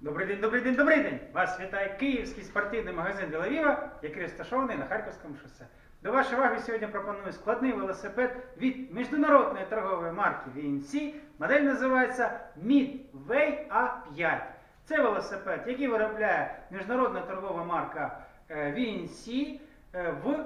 Добрий день, добрий день, добрий день! Вас вітає київський спортивний магазин Вілавіва, який розташований на Харківському шосе. До вашої уваги сьогодні пропоную складний велосипед від міжнародної торгової марки VNC. Модель називається Midway A5. Це велосипед, який виробляє міжнародна торгова марка е, VNC е, в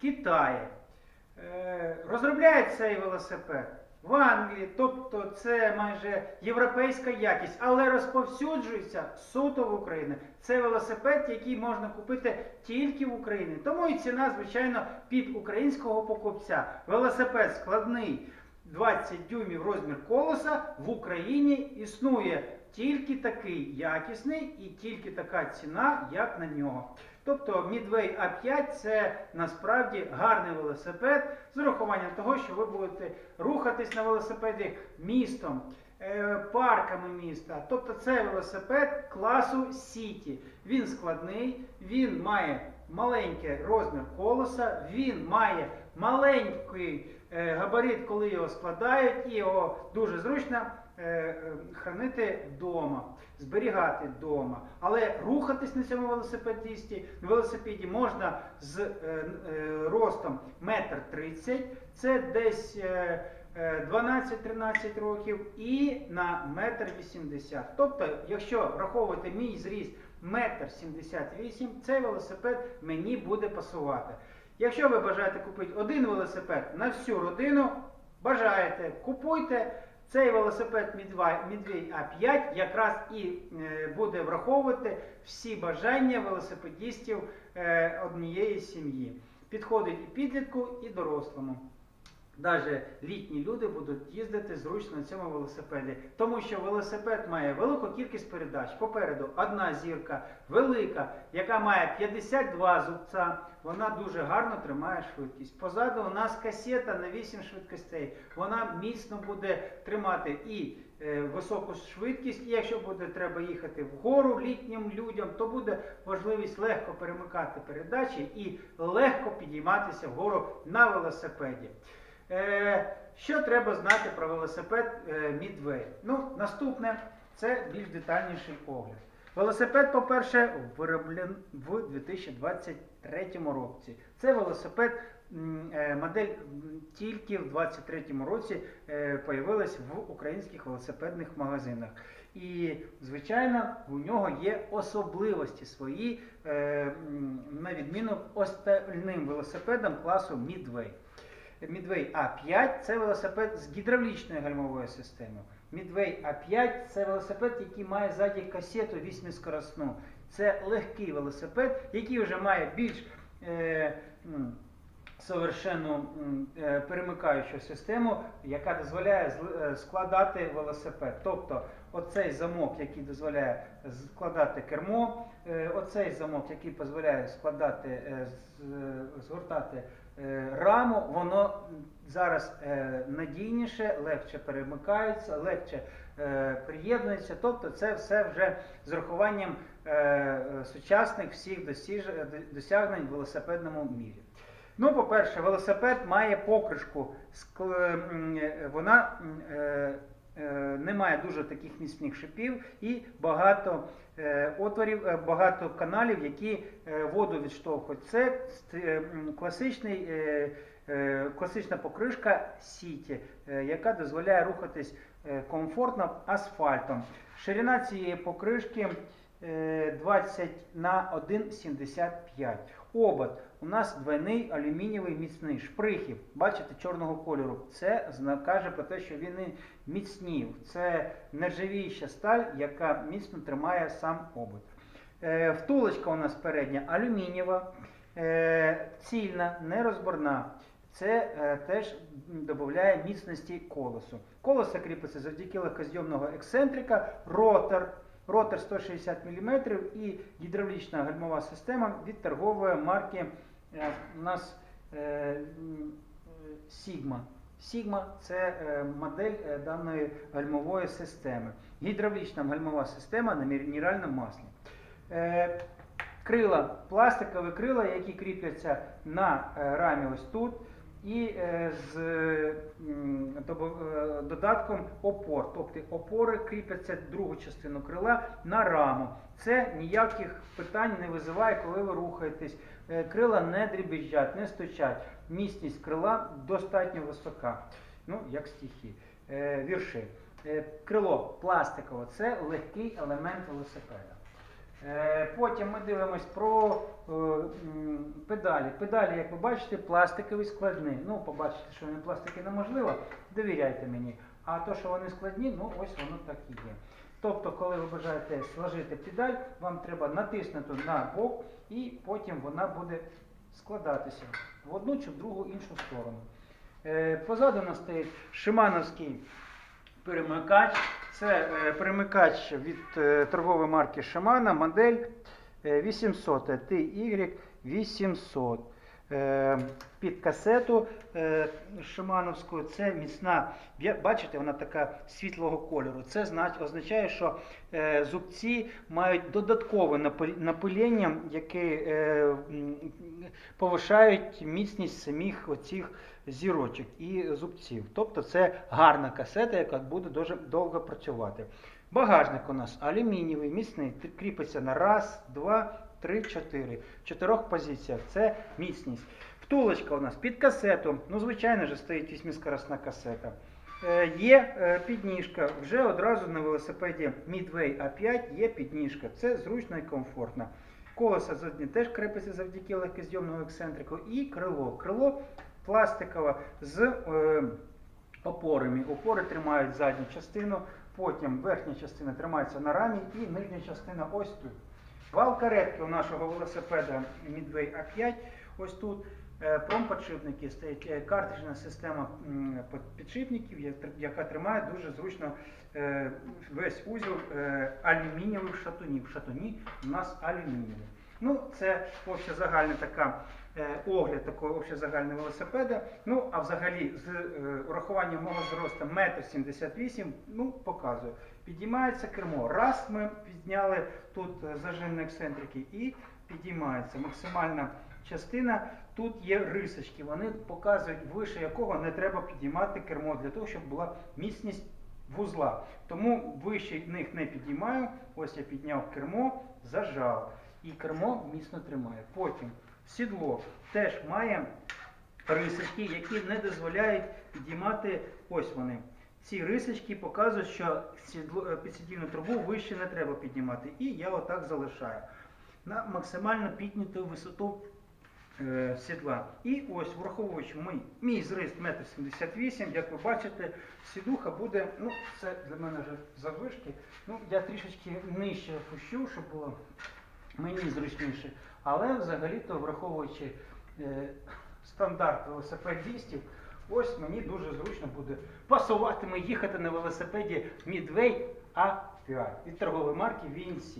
Китаї. Е, Розробляє цей велосипед в Англії, тобто це майже європейська якість, але розповсюджується суто в Україні. Це велосипед, який можна купити тільки в Україні. Тому і ціна, звичайно, під українського покупця. Велосипед складний 20 дюймів розмір колоса в Україні існує тільки такий якісний і тільки така ціна, як на нього. Тобто Midway A5 це насправді гарний велосипед з урахуванням того, що ви будете рухатись на велосипеді містом, е, парками міста. Тобто це велосипед класу Сіті. Він складний, він має маленький розмір колеса, він має маленький е, габарит, коли його складають, і його дуже зручно хранити вдома, зберігати вдома. Але рухатись на цьому велосипедісті, на велосипеді можна з е, е, ростом 1,30 м, це десь е, е, 12-13 років, і на 1,80 м. Тобто, якщо враховувати мій зріст 1,78 м, цей велосипед мені буде пасувати. Якщо ви бажаєте купити один велосипед на всю родину, бажаєте, купуйте. Цей велосипед Мідвій А5 якраз і е, буде враховувати всі бажання велосипедістів е, однієї сім'ї. Підходить і підлітку, і дорослому. Навіть літні люди будуть їздити зручно на цьому велосипеді, тому що велосипед має велику кількість передач. Попереду одна зірка, велика, яка має 52 зубця. Вона дуже гарно тримає швидкість. Позаду у нас касета на 8 швидкостей. Вона міцно буде тримати і е, високу швидкість. І якщо буде треба їхати вгору літнім людям, то буде можливість легко перемикати передачі і легко підійматися вгору на велосипеді. Е, що треба знати про велосипед е, Midway? Ну, наступне це більш детальніший огляд. Велосипед, по-перше, вироблен в 2023 році. Це велосипед, е, модель тільки в 2023 році появилась в українських велосипедних магазинах. І, звичайно, у нього є особливості свої, на відміну остальним велосипедам класу Midway. Midway A5 це велосипед з гідравлічною гальмовою системою. Midway A5 це велосипед, який має ззаді касету 8-скоростну. Це легкий велосипед, який вже має більш е, совершенну е, перемикаючу систему, яка дозволяє е, складати велосипед. Тобто оцей замок, який дозволяє складати кермо, е, оцей замок, який дозволяє складати, е, згортати е, раму, воно зараз е, надійніше, легше перемикається, легше е, приєднується. Тобто це все вже з урахуванням е, сучасних всіх досягнень в велосипедному мірі. Ну, по-перше, велосипед має покришку. Е, Вона е, е, не має дуже таких міцних шипів і багато е, отворів, е, багато каналів, які воду відштовхують. Це класичний, класична покришка сіті, яка дозволяє рухатись комфортно асфальтом. Ширина цієї покришки 20 на 1,75. Обод. У нас двойний алюмінієвий міцний шприхів. Бачите, чорного кольору. Це каже про те, що він міцнів. Це нержавіюча сталь, яка міцно тримає сам обод. Е, втулочка у нас передня алюмінієва, е, цільна, нерозборна. Це е, теж додає міцності колесу. Колесо кріпиться завдяки легкозйомного ексцентрика, ротор. Ротор 160 мм і гідравлічна гальмова система від торгової марки е, у нас е, Sigma. Sigma це е, модель даної гальмової системи. Гідравлічна гальмова система на мінеральному маслі. Крила, пластикові крила, які кріпляться на рамі ось тут. І е, з добав- е, додатком опор. Тобто опори кріпляться другу частину крила на раму. Це ніяких питань не визиває, коли ви рухаєтесь. Е, Крила не дрібіжать, не стучать. Міцність крила достатньо висока. Ну, як стихи. Вірші. Е, Крило пластикове це легкий елемент велосипеда. Е, Потім ми дивимось про е, педалі. Педалі, як ви бачите, пластикові складні. Ну, побачите, що вони пластики неможливо, довіряйте мені. А то, що вони складні, ну ось воно так і є. Тобто, коли ви бажаєте сложити педаль, вам треба натиснути на бок і потім вона буде складатися в одну чи в другу іншу сторону. Е, Позаду у нас стоїть шимановський перемикач. Це е, перемикач від е, торгової марки Шимана. модель е, 800 TY 800. Е, Під касету е, шимановську це міцна, бачите, вона така світлого кольору. Це означає, що е, зубці мають додаткове напи- напилення, яке повишають міцність самих оцих зірочок і зубців. Тобто це гарна касета, яка буде дуже довго працювати. Багажник у нас алюмінієвий, міцний, кріпиться на раз, два, три, чотири. В чотирьох позиціях. Це міцність. Втулочка у нас під касету. Ну, звичайно ж, стоїть вісьмискоросна касета. Е, Є е, підніжка. Вже одразу на велосипеді Midway A5 є підніжка. Це зручно і комфортно. Колеса задні теж крепиться завдяки легкозйомному ексцентрику. І крило. Крило пластикове з е, опорами. Опори тримають задню частину, потім верхня частина тримається на рамі і нижня частина ось тут. Вал каретки у нашого велосипеда Midway A5 ось тут. Е, Промподшипники стоять е, картриджна система підшипників, яка тримає дуже зручно е, весь узіл алюмінієвих шатунів. Шатуні у нас алюмінієві. Ну, це общезагальна така огляд такого общезагального велосипеда. Ну, а взагалі, з урахуванням мого зросту 1,78 м, ну, показую. Підіймається кермо. Раз ми підняли тут е, зажим ексцентрики і підіймається максимальна частина. Тут є рисочки, вони показують, вище якого не треба підіймати кермо для того, щоб була міцність вузла. Тому вище них не підіймаю. Ось я підняв кермо, зажав. І кермо міцно тримає. Потім сідло теж має рисочки, які не дозволяють підіймати ось вони. Ці рисочки показують, що е, трубу вище не треба піднімати. І я отак залишаю на максимально підняту висоту е, сідла. І ось, враховуючи мій, мій зріст 1,78 м, як ви бачите, сідуха буде, ну, це для мене вже заввишки. Ну, я трішечки нижче опущу, щоб було мені зручніше. Але взагалі-то, враховуючи е, стандарт велосипедистів, ось мені дуже зручно буде пасуватиме їхати на велосипеді Midway A5 від торгової марки VNC.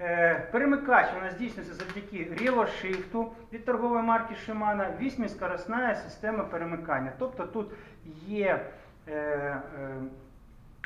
Е, перемикач у нас здійснюється завдяки релошифту від торгової марки Shimano, вісьмискоросна система перемикання. Тобто тут є е, е,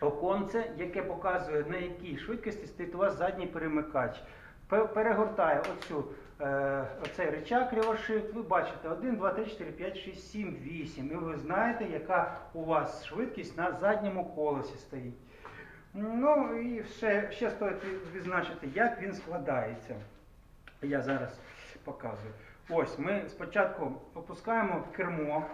оконце, яке показує, на якій швидкості стоїть у вас задній перемикач. Пе- Перегортає оцю, е, оцей рычаг релошифт. Ви бачите 1, 2, 3, 4, 5, 6, 7, 8. І ви знаєте, яка у вас швидкість на задньому колесі стоїть. Ну і ще, ще стоїть відзначити, як він складається. Я зараз показую. Ось ми спочатку опускаємо кермо,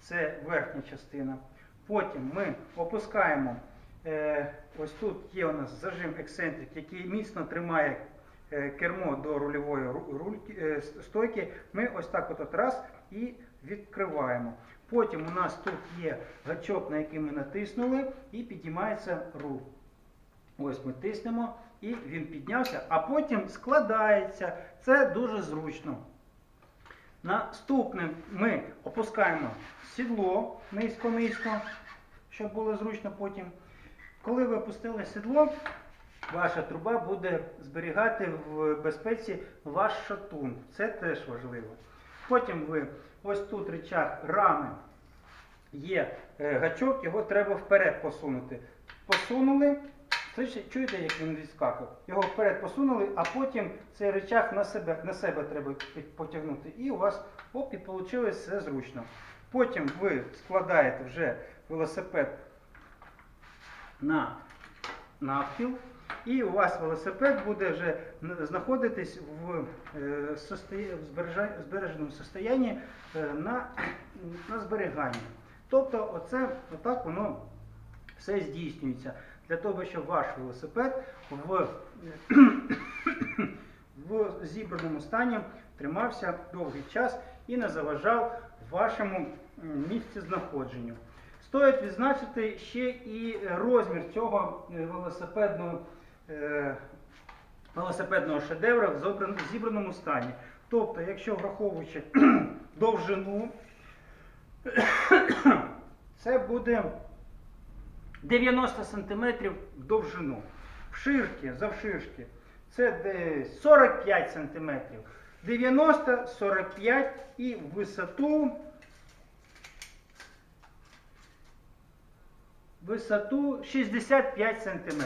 це верхня частина. Потім ми опускаємо, е, ось тут є у нас зажим ексцентрик, який міцно тримає кермо до рульової ру- рульки, е, стойки. Ми ось так от, от раз і відкриваємо. Потім у нас тут є гачок, на який ми натиснули, і підіймається руль. Ось ми тиснемо, і він піднявся, а потім складається. Це дуже зручно. Наступне ми опускаємо сідло низько-низько, щоб було зручно потім. Коли ви опустили сідло, ваша труба буде зберігати в безпеці ваш шатун. Це теж важливо. Потім ви ось тут рычаг рами є е, гачок, його треба вперед посунути. Посунули. Чуєте, як він відскакав? Його вперед посунули, а потім цей рычаг на себе, на себе треба потягнути. І у вас оп, і вийшло все зручно. Потім ви складаєте вже велосипед на навпіл, і у вас велосипед буде вже знаходитись в, е, збереженому состоянні е, на, на зберіганні. Тобто, оце отак воно все здійснюється для того, щоб ваш велосипед в, в зібраному стані тримався довгий час і не заважав вашому місці знаходженню. Стоїть відзначити ще і розмір цього е, велосипедного, е, велосипедного шедевра в зібраному стані. Тобто, якщо враховуючи довжину, це буде 90 см в довжину. Вширки, завширшки, це десь 45 см. 90, 45 і в висоту. Висоту 65 см.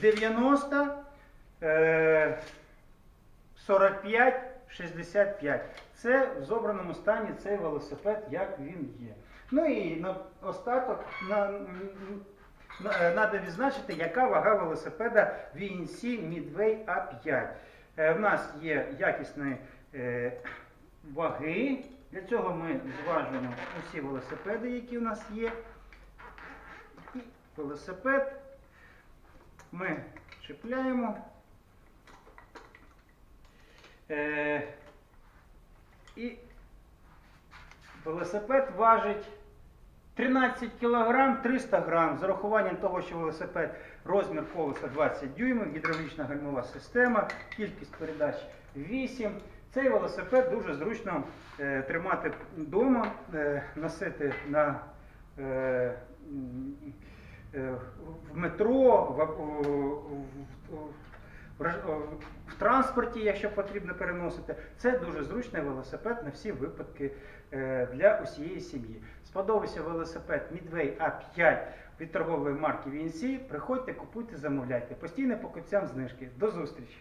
90, е, 45, 65. Це в зобраному стані цей велосипед, як він є. Ну і на остаток на, на, е, відзначити, яка вага велосипеда VNC Midway A5. Е, в нас є якісні е, ваги. Для цього ми зважуємо усі велосипеди, які в нас є. І велосипед ми чіпляємо. Е, і велосипед важить 13 кг 300 г з урахуванням того, що велосипед розмір колеса 20 дюймів, гідравлічна гальмова система, кількість передач 8. Цей велосипед дуже зручно е, тримати вдома, е, носити на е, в метро, в, в, в, в, в транспорті, якщо потрібно переносити. Це дуже зручний велосипед на всі випадки е, для усієї сім'ї. Сподобався велосипед Midway A5 від торгової марки VNC. Приходьте, купуйте, замовляйте. Постійно покупцям знижки. До зустрічі!